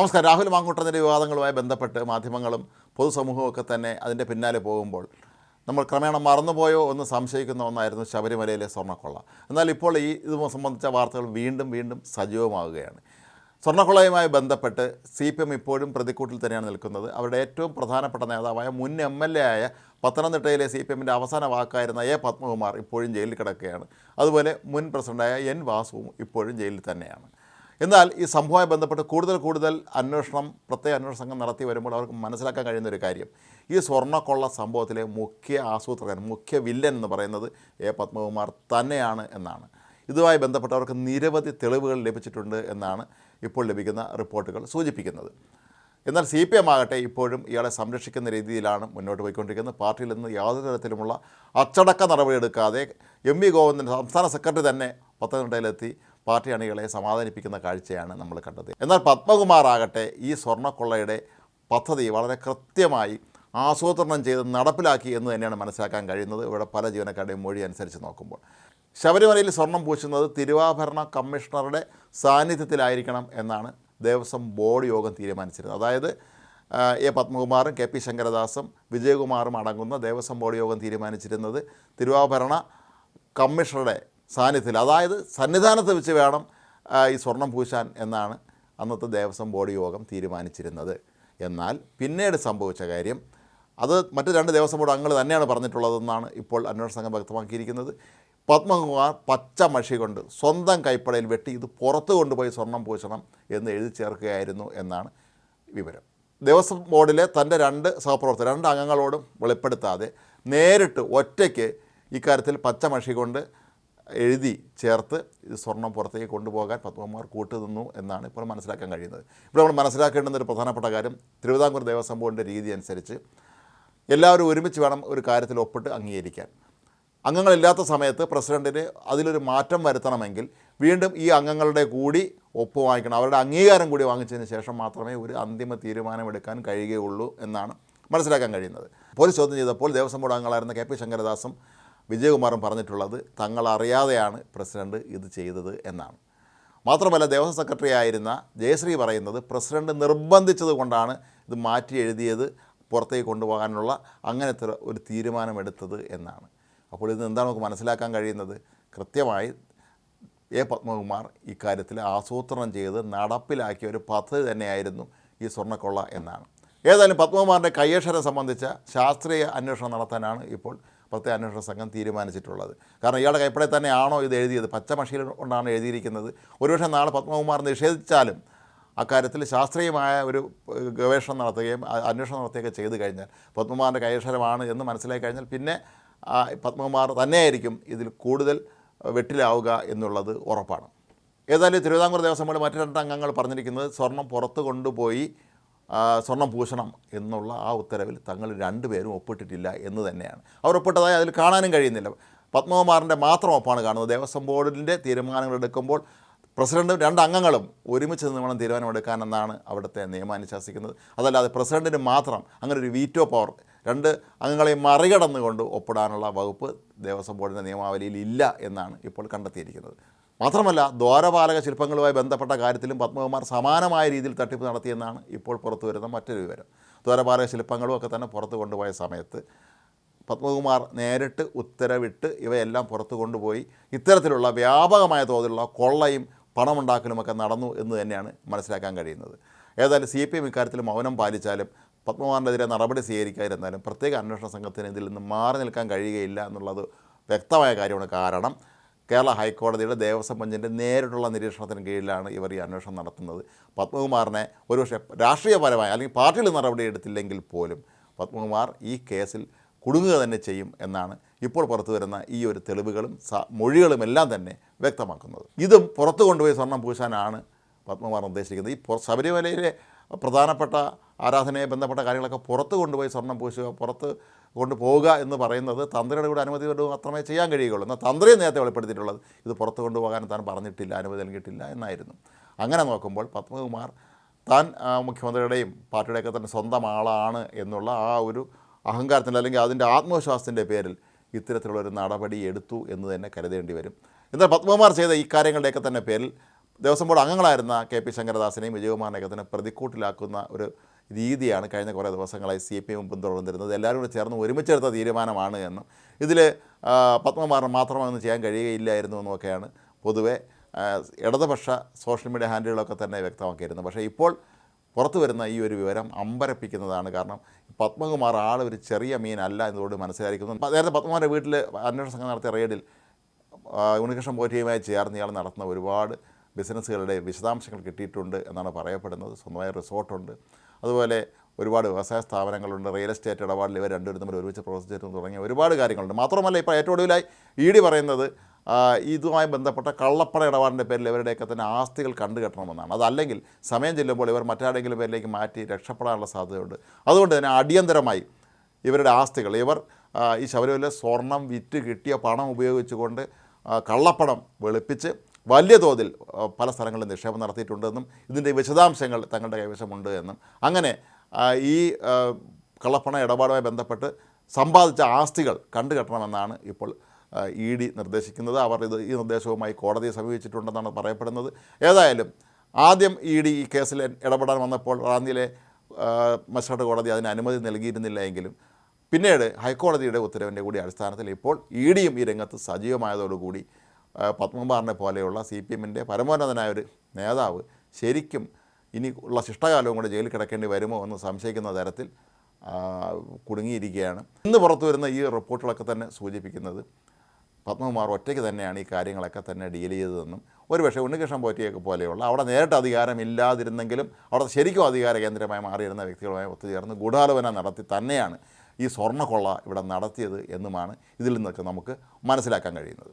നമസ്കാരം. രാഹുൽ മാങ്കൂട്ടത്തിന്റെ വിവാദങ്ങളുമായി ബന്ധപ്പെട്ട് മാധ്യമങ്ങളും പൊതുസമൂഹവും ഒക്കെ തന്നെ അതിന്റെ പിന്നാലെ പോകുമ്പോൾ നമ്മൾ ക്രമേണ മറന്നുപോയോ എന്ന് സംശയിക്കുന്ന ഒന്നായിരുന്നു ശബരിമലയിലെ സ്വർണക്കൊള്ള. എന്നാൽ ഇപ്പോൾ ഈ ഇത് സംബന്ധിച്ച വാർത്തകൾ വീണ്ടും വീണ്ടും സജീവമാവുകയാണ്. സ്വർണക്കൊള്ളയുമായി ബന്ധപ്പെട്ട് സി പി എം ഇപ്പോഴും പ്രതിക്കൂട്ടിൽ തന്നെയാണ് നിൽക്കുന്നത്. അവരുടെ ഏറ്റവും പ്രധാനപ്പെട്ട നേതാവായ മുൻ എം എൽ എ ആയ പത്തനംതിട്ടയിലെ സി പി എമ്മിന്റെ അവസാന വാക്കായിരുന്ന എ പത്മകുമാർ ഇപ്പോഴും ജയിലിൽ കിടക്കുകയാണ്. അതുപോലെ മുൻ പ്രസിഡന്റായ എൻ വാസുവും ഇപ്പോഴും ജയിലിൽ തന്നെയാണ്. എന്നാൽ ഈ സംഭവവുമായി ബന്ധപ്പെട്ട് കൂടുതൽ കൂടുതൽ അന്വേഷണം പ്രത്യേക അന്വേഷണ സംഘം നടത്തി വരുമ്പോൾ അവർക്ക് മനസ്സിലാക്കാൻ കഴിയുന്ന ഒരു കാര്യം. ഈ സ്വർണക്കൊള്ള സംഭവത്തിലെ മുഖ്യ ആസൂത്രകൻ മുഖ്യ വില്ലൻ എന്ന് പറയുന്നത് എ. പത്മകുമാർ തന്നെയാണ് എന്നാണ്. ഇതുമായി ബന്ധപ്പെട്ട് അവർക്ക് നിരവധി തെളിവുകൾ ലഭിച്ചിട്ടുണ്ട് എന്നാണ് ഇപ്പോൾ ലഭിക്കുന്ന റിപ്പോർട്ടുകൾ സൂചിപ്പിക്കുന്നത്. എന്നാൽ സി പി എം ആകട്ടെ ഇപ്പോഴും ഇയാളെ സംരക്ഷിക്കുന്ന രീതിയിലാണ് മുന്നോട്ട് പോയിക്കൊണ്ടിരിക്കുന്നത്. പാർട്ടിയിൽ നിന്ന് യാതൊരു തരത്തിലുമുള്ള അച്ചടക്ക നടപടിയെടുക്കാതെ എം വി ഗോവിന്ദൻ സംസ്ഥാന സെക്രട്ടറി തന്നെ പത്തനംതിട്ടയിലെത്തി പാർട്ടി അണികളെ സമാധാനിപ്പിക്കുന്ന കാഴ്ചയാണ് നമ്മൾ കണ്ടത്. എന്നാൽ പത്മകുമാർ ആകട്ടെ ഈ സ്വർണക്കൊള്ളയുടെ പദ്ധതി വളരെ കൃത്യമായി ആസൂത്രണം ചെയ്ത് നടപ്പിലാക്കി എന്ന് തന്നെയാണ് മനസ്സിലാക്കാൻ കഴിയുന്നത്. ഇവിടെ പല ജീവനക്കാരുടെയും മൊഴി അനുസരിച്ച് നോക്കുമ്പോൾ. ശബരിമലയിൽ സ്വർണം പൂശുന്നത് തിരുവാഭരണ കമ്മീഷണറുടെ സാന്നിധ്യത്തിലായിരിക്കണം എന്നാണ് ദേവസ്വം ബോർഡ് യോഗം തീരുമാനിച്ചിരുന്നത്. അതായത് എ പത്മകുമാറും കെ പി ശങ്കരദാസും വിജയകുമാറും അടങ്ങുന്ന ദേവസ്വം ബോർഡ് യോഗം തീരുമാനിച്ചിരുന്നത് തിരുവാഭരണ കമ്മീഷണറുടെ സാന്നിധ്യത്തിൽ അതായത് സന്നിധാനത്ത് വെച്ച് വേണം ഈ സ്വർണം പൂശാൻ എന്നാണ് അന്നത്തെ ദേവസ്വം ബോർഡ് യോഗം തീരുമാനിച്ചിരുന്നത്. എന്നാൽ പിന്നീട് സംഭവിച്ച കാര്യം അത് മറ്റു രണ്ട് ദേവസ്വം ബോർഡ് അംഗങ്ങൾ തന്നെയാണ് പറഞ്ഞിട്ടുള്ളതെന്നാണ് ഇപ്പോൾ അന്വേഷണ സംഘം വ്യക്തമാക്കിയിരിക്കുന്നത്. പത്മകുമാർ പച്ച മഷി കൊണ്ട് സ്വന്തം കൈപ്പടയിൽ വെട്ടി ഇത് പുറത്ത് കൊണ്ടുപോയി സ്വർണം പൂശണം എന്ന് എഴുതി ചേർക്കുകയായിരുന്നു എന്നാണ് വിവരം. ദേവസ്വം ബോർഡിലെ തന്റെ രണ്ട് സഹപ്രവർത്തകർ രണ്ട് അംഗങ്ങളോടും വെളിപ്പെടുത്താതെ നേരിട്ട് ഒറ്റയ്ക്ക് ഇക്കാര്യത്തിൽ പച്ച മഷി കൊണ്ട് എഴുതി ചേർത്ത് ഇത് സ്വർണം പുറത്തേക്ക് കൊണ്ടുപോകാൻ പത്മകുമാർ കൂട്ടുനിന്നു എന്നാണ് ഇപ്പോൾ മനസ്സിലാക്കാൻ കഴിയുന്നത്. ഇവിടെ നമ്മൾ മനസ്സിലാക്കേണ്ടുന്ന ഒരു പ്രധാനപ്പെട്ട കാര്യം തിരുവിതാംകൂർ ദേവസ്വം ബോർഡിന്റെ രീതി അനുസരിച്ച് എല്ലാവരും ഒരുമിച്ച് വേണം ഒരു കാര്യത്തിൽ ഒപ്പിട്ട് അംഗീകരിക്കാൻ. അംഗങ്ങളില്ലാത്ത സമയത്ത് പ്രസിഡന്റിന് അതിലൊരു മാറ്റം വരുത്തണമെങ്കിൽ വീണ്ടും ഈ അംഗങ്ങളുടെ കൂടി ഒപ്പ് വാങ്ങിക്കണം. അവരുടെ അംഗീകാരം കൂടി വാങ്ങിച്ചതിന് ശേഷം മാത്രമേ ഒരു അന്തിമ തീരുമാനമെടുക്കാൻ കഴിയുകയുള്ളൂ എന്നാണ് മനസ്സിലാക്കാൻ കഴിയുന്നത്. പോലീസ് ചോദ്യം ചെയ്തപ്പോൾ ദേവസ്വം ബോർഡ് അംഗങ്ങളായിരുന്ന കെ പി ശങ്കരദാസും വിജയകുമാറും പറഞ്ഞിട്ടുള്ളത് തങ്ങൾ അറിയാതെയാണ് പ്രസിഡന്റ് ഇത് ചെയ്തത് എന്നാണ്. മാത്രമല്ല ദേവസ്വം സെക്രട്ടറി ആയിരുന്ന ജയശ്രീ പറയുന്നത് പ്രസിഡന്റ് നിർബന്ധിച്ചത് കൊണ്ടാണ് ഇത് മാറ്റി എഴുതിയത് പുറത്തേക്ക് കൊണ്ടുപോകാനുള്ള അങ്ങനത്തെ ഒരു തീരുമാനമെടുത്തത് എന്നാണ്. അപ്പോൾ ഇത് എന്താണ് നമുക്ക് മനസ്സിലാക്കാൻ കഴിയുന്നത്? കൃത്യമായി എ. പത്മകുമാർ ഇക്കാര്യത്തിൽ ആസൂത്രണം ചെയ്ത് നടപ്പിലാക്കിയ ഒരു പദ്ധതി തന്നെയായിരുന്നു ഈ സ്വർണക്കൊള്ള എന്നാണ്. ഏതായാലും പത്മകുമാറിന്റെ കയ്യക്ഷരം സംബന്ധിച്ച ശാസ്ത്രീയ അന്വേഷണം നടത്താനാണ് ഇപ്പോൾ പ്രത്യേക അന്വേഷണ സംഘം തീരുമാനിച്ചിട്ടുള്ളത്. കാരണം ഇയാളുടെ കൈപ്പടയിൽ തന്നെയാണോ ഇത് എഴുതിയത്? പച്ചമഷിയിൽ കൊണ്ടാണ് എഴുതിയിരിക്കുന്നത്. ഒരുപക്ഷെ നാളെ പത്മകുമാർ നിഷേധിച്ചാലും അക്കാര്യത്തിൽ ശാസ്ത്രീയമായ ഒരു ഗവേഷണം നടത്തുകയും അന്വേഷണം നടത്തുകയൊക്കെ ചെയ്തു കഴിഞ്ഞാൽ പത്മകുമാറിന്റെ കൈയക്ഷരമാണ് എന്ന് മനസ്സിലാക്കി കഴിഞ്ഞാൽ പിന്നെ പത്മകുമാർ തന്നെയായിരിക്കും ഇതിൽ കൂടുതൽ വെട്ടിലാവുക എന്നുള്ളത് ഉറപ്പാണ്. ഏതായാലും തിരുവിതാംകൂർ ദേവസ്വം ബോർഡ് മറ്റു രണ്ട് അംഗങ്ങൾ പറഞ്ഞിരിക്കുന്നത് സ്വർണം പുറത്ത് കൊണ്ടുപോയി സ്വർണം പൂശണം എന്നുള്ള ആ ഉത്തരവിൽ തങ്ങൾ രണ്ടുപേരും ഒപ്പിട്ടിട്ടില്ല എന്ന് തന്നെയാണ്. അവർ ഒപ്പിട്ടതായി അതിൽ കാണാനും കഴിയുന്നില്ല. പത്മകുമാറിന്റെ മാത്രം ഒപ്പാണ് കാണുന്നത്. ദേവസ്വം ബോർഡിന്റെ തീരുമാനങ്ങൾ എടുക്കുമ്പോൾ പ്രസിഡന്റും രണ്ട് അംഗങ്ങളും ഒരുമിച്ച് നിന്ന് വേണം തീരുമാനമെടുക്കാനെന്നാണ് അവിടുത്തെ നിയമം അനുശാസിക്കുന്നത്. അതല്ലാതെ പ്രസിഡന്റിന് മാത്രം അങ്ങനെ ഒരു വീറ്റോ പവർ രണ്ട് അംഗങ്ങളെ മറികടന്നുകൊണ്ട് ഒപ്പിടാനുള്ള വകുപ്പ് ദേവസ്വം ബോർഡിന്റെ നിയമാവലിയിൽ ഇല്ല എന്നാണ് ഇപ്പോൾ കണ്ടെത്തിയിരിക്കുന്നത്. മാത്രമല്ല ദ്വാരപാലക ശില്പങ്ങളുമായി ബന്ധപ്പെട്ട കാര്യത്തിലും പത്മകുമാർ സമാനമായ രീതിയിൽ തട്ടിപ്പ് നടത്തിയെന്നാണ് ഇപ്പോൾ പുറത്തു വരുന്ന മറ്റൊരു വിവരം. ദ്വാരപാലക ശില്പങ്ങളും ഒക്കെ തന്നെ പുറത്തു കൊണ്ടുപോയ സമയത്ത് പത്മകുമാർ നേരിട്ട് ഉത്തരവിട്ട് ഇവയെല്ലാം പുറത്തു കൊണ്ടുപോയി ഇത്തരത്തിലുള്ള വ്യാപകമായ തോതിലുള്ള കൊള്ളയും പണമുണ്ടാക്കലുമൊക്കെ നടന്നു എന്ന് തന്നെയാണ് മനസ്സിലാക്കാൻ കഴിയുന്നത്. ഏതായാലും സി പി എം ഇക്കാര്യത്തിൽ മൗനം പാലിച്ചാലും പത്മകുമാറിനെതിരെ നടപടി സ്വീകരിക്കാതിരുന്നാലും പ്രത്യേക അന്വേഷണ സംഘത്തിന് ഇതിൽ നിന്ന് മാറി നിൽക്കാൻ കഴിയുകയില്ല എന്നുള്ളത് വ്യക്തമായ കാര്യമാണ് കാരണം കേരള ഹൈക്കോടതിയുടെ ദേവസ്വം ബെഞ്ചിന്റെ നേരിട്ടുള്ള നിരീക്ഷണത്തിന് കീഴിലാണ് ഇവർ ഈ അന്വേഷണം നടത്തുന്നത്. പത്മകുമാറിനെ ഒരുപക്ഷെ രാഷ്ട്രീയപരമായ അല്ലെങ്കിൽ പാർട്ടിയിൽ നടപടി എടുത്തില്ലെങ്കിൽ പോലും പത്മകുമാർ ഈ കേസിൽ കുടുങ്ങുക തന്നെ ചെയ്യും എന്നാണ് ഇപ്പോൾ പുറത്തു വരുന്ന ഈ ഒരു തെളിവുകളും മൊഴികളും എല്ലാം തന്നെ വ്യക്തമാക്കുന്നത്. ഇതും പുറത്തു കൊണ്ടുപോയി സ്വർണം പൂശാനാണ് പത്മകുമാർ നിർദ്ദേശിക്കുന്നത് ഈ ശബരിമലയിലെ പ്രധാനപ്പെട്ട ആരാധനയെ ബന്ധപ്പെട്ട കാര്യങ്ങളൊക്കെ പുറത്ത് കൊണ്ടുപോയി സ്വർണം പൂശുക പുറത്ത് കൊണ്ടുപോവുക എന്ന് പറയുന്നത് തന്ത്രിയുടെ കൂടെ അനുമതി കൊണ്ട് മാത്രമേ ചെയ്യാൻ കഴിയുകയുള്ളൂ. എന്നാൽ തന്ത്രിയെ നേരത്തെ വെളിപ്പെടുത്തിയിട്ടുള്ളത് ഇത് പുറത്തു കൊണ്ടുപോകാൻ താൻ പറഞ്ഞിട്ടില്ല അനുമതി നൽകിയിട്ടില്ല എന്നായിരുന്നു. അങ്ങനെ നോക്കുമ്പോൾ പത്മകുമാർ താൻ മുഖ്യമന്ത്രിയുടെയും പാർട്ടിയുടെയൊക്കെ തന്നെ സ്വന്തം ആളാണ് എന്നുള്ള ആ ഒരു അഹങ്കാരത്തിന്റെ അല്ലെങ്കിൽ അതിന്റെ ആത്മവിശ്വാസത്തിന്റെ പേരിൽ ഇത്തരത്തിലുള്ളൊരു നടപടി എടുത്തു എന്ന് തന്നെ കരുതേണ്ടി വരും. എന്നാൽ പത്മകുമാർ ചെയ്ത ഈ കാര്യങ്ങളുടെയൊക്കെ തന്നെ പേരിൽ ദേവസ്വം ബോർഡ് അംഗങ്ങളായിരുന്ന കെ പി ശങ്കരദാസിനെയും വിജയകുമാറിനെയൊക്കെ തന്നെ പ്രതിക്കൂട്ടിലാക്കുന്ന ഒരു രീതിയാണ് കഴിഞ്ഞ കുറേ ദിവസങ്ങളായി സി പി എം പിന്തുടർന്നിരുന്നത്. എല്ലാവരും കൂടെ ചേർന്ന് ഒരുമിച്ചെടുത്ത തീരുമാനമാണ് എന്നും. ഇതിൽ പത്മകുമാറിന് മാത്രമൊന്നും ചെയ്യാൻ കഴിയുകയില്ലായിരുന്നു എന്നൊക്കെയാണ് പൊതുവെ ഇടതുപക്ഷ സോഷ്യൽ മീഡിയ ഹാൻഡിലുകളൊക്കെ തന്നെ വ്യക്തമാക്കിയിരുന്നു പക്ഷേ ഇപ്പോൾ പുറത്തു വരുന്ന ഈ ഒരു വിവരം അമ്പരപ്പിക്കുന്നതാണ് കാരണം പത്മകുമാർ ആൾ ഒരു ചെറിയ മീനല്ല എന്നതോട് മനസ്സിലായിരിക്കുന്നു. നേരത്തെ പത്മകുമാരുടെ വീട്ടിൽ അന്വേഷണ സംഘം നടത്തിയ റെയ്ഡിൽ ഉണ്ണികൃഷ്ണൻ പോറ്റിയുമായി ചേർന്ന് ഇയാൾ നടത്തുന്ന ഒരുപാട് ബിസിനസ്സുകളുടെ വിശദാംശങ്ങൾ കിട്ടിയിട്ടുണ്ട് എന്നാണ് പറയപ്പെടുന്നത്. സ്വന്തമായ റിസോർട്ടുണ്ട്. അതുപോലെ ഒരുപാട് വ്യവസായ സ്ഥാപനങ്ങളുണ്ട്. റിയൽ എസ്റ്റേറ്റ് ഇടപാടിൽ ഇവർ രണ്ടുപേരും തമ്മിൽ ഒരുമിച്ച് പ്രവർത്തിച്ചിരുന്നു തുടങ്ങിയ ഒരുപാട് കാര്യങ്ങളുണ്ട്. മാത്രമല്ല ഇപ്പോൾ ഏറ്റവും ഒടുവിലായി ഇ ഡി പറയുന്നത് ഇതുമായി ബന്ധപ്പെട്ട കള്ളപ്പണ ഇടപാടിന്റെ പേരിൽ ഇവരുടെയൊക്കെ തന്നെ ആസ്തികൾ കണ്ടുകെട്ടണമെന്നാണ്. അതല്ലെങ്കിൽ സമയം ചെല്ലുമ്പോൾ ഇവർ മറ്റാരെങ്കിലും പേരിലേക്ക് മാറ്റി രക്ഷപ്പെടാനുള്ള സാധ്യതയുണ്ട്. അതുകൊണ്ട് തന്നെ അടിയന്തരമായി ഇവരുടെ ആസ്തികൾ ഇവർ ഈ ശബരിമല സ്വർണം വിറ്റ് കിട്ടിയ പണം ഉപയോഗിച്ചുകൊണ്ട് കള്ളപ്പണം വെളുപ്പിച്ച് വലിയ തോതിൽ പല സ്ഥലങ്ങളിൽ നിക്ഷേപം നടത്തിയിട്ടുണ്ടെന്നും ഇതിന്റെ വിശദാംശങ്ങൾ തങ്ങളുടെ കൈവശമുണ്ട് എന്നും. അങ്ങനെ ഈ കള്ളപ്പണ ഇടപാടുമായി ബന്ധപ്പെട്ട് സമ്പാദിച്ച ആസ്തികൾ കണ്ടുകെട്ടണമെന്നാണ് ഇപ്പോൾ ഇ ഡി നിർദ്ദേശിക്കുന്നത്. അവർ ഇത് ഈ നിർദ്ദേശവുമായി കോടതിയെ സമീപിച്ചിട്ടുണ്ടെന്നാണ് പറയപ്പെടുന്നത്. ഏതായാലും ആദ്യം ഇ ഡി ഈ കേസിൽ ഇടപെടാൻ വന്നപ്പോൾ റാന്നിയിലെ മജിസ്ട്രേറ്റ് കോടതി അതിന് അനുമതി നൽകിയിരുന്നില്ല എങ്കിലും പിന്നീട് ഹൈക്കോടതിയുടെ ഉത്തരവിന്റെ കൂടി അടിസ്ഥാനത്തിൽ ഇപ്പോൾ ഇ ഡിയും ഈ രംഗത്ത് സജീവമായതോടുകൂടി പത്മകുമാറിനെ പോലെയുള്ള സി പി എമ്മിന്റെ പരമോന്നതനായ ഒരു നേതാവ് ശരിക്കും ഇനി ഉള്ള ശിഷ്ടകാലവും കൂടെ ജയിലിൽ കിടക്കേണ്ടി വരുമോ എന്ന് സംശയിക്കുന്ന തരത്തിൽ കുടുങ്ങിയിരിക്കുകയാണ്. ഇന്ന് പുറത്തു വരുന്ന ഈ റിപ്പോർട്ടുകളൊക്കെ തന്നെ സൂചിപ്പിക്കുന്നത് പത്മകുമാർ ഒറ്റയ്ക്ക് തന്നെയാണ് ഈ കാര്യങ്ങളൊക്കെ തന്നെ ഡീൽ ചെയ്തതെന്നും ഒരുപക്ഷെ ഉണ്ണികൃഷ്ണൻ പോറ്റിയൊക്കെ പോലെയുള്ള അവിടെ നേരിട്ട് അധികാരം ഇല്ലാതിരുന്നെങ്കിലും അവിടെ ശരിക്കും അധികാര കേന്ദ്രമായി മാറിയിരുന്ന വ്യക്തികളുമായി ഒത്തുചേർന്ന് ഗൂഢാലോചന നടത്തി തന്നെയാണ് ഈ സ്വർണക്കൊള്ള ഇവിടെ നടത്തിയത് എന്നുമാണ് ഇതിൽ നിന്നൊക്കെ നമുക്ക് മനസ്സിലാക്കാൻ കഴിയുന്നത്.